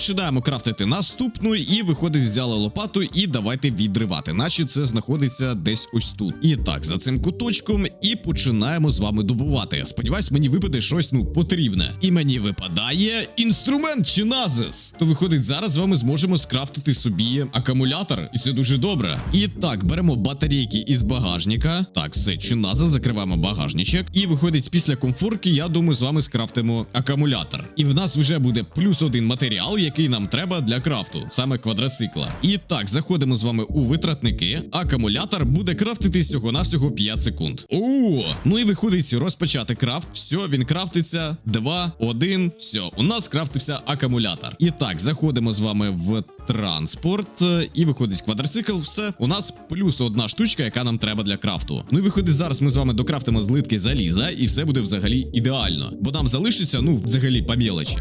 починаємо крафтити наступну, і виходить, взяли лопату, і давайте відривати. Наче це знаходиться десь ось тут. І так, за цим куточком, і починаємо з вами добувати. Сподіваюсь, мені випаде щось ну потрібне. І мені випадає інструмент чи назис. То виходить, зараз з вами зможемо скрафтити собі акумулятор, і це дуже добре. І так, беремо батарейки із багажника. Так, все, чи закриваємо багажничок. І виходить, після комфорки, я думаю, з вами скрафтимо акумулятор. І в нас вже буде плюс один матеріал, який нам треба для крафту, саме квадроцикла. І так, заходимо з вами у витратники. Акумулятор буде крафтитись всього навсього 5 секунд. О, ну і виходить розпочати крафт. Все, він крафтиться. 2, 1, все. У нас крафтився акумулятор. І так, заходимо з вами в транспорт. е, І виходить квадроцикл. Все, у нас плюс одна штучка, яка нам треба для крафту. Ну і виходить, зараз ми з вами докрафтимо злитки заліза, і все буде взагалі ідеально. Бо нам залишиться, ну, взагалі, по мелочі.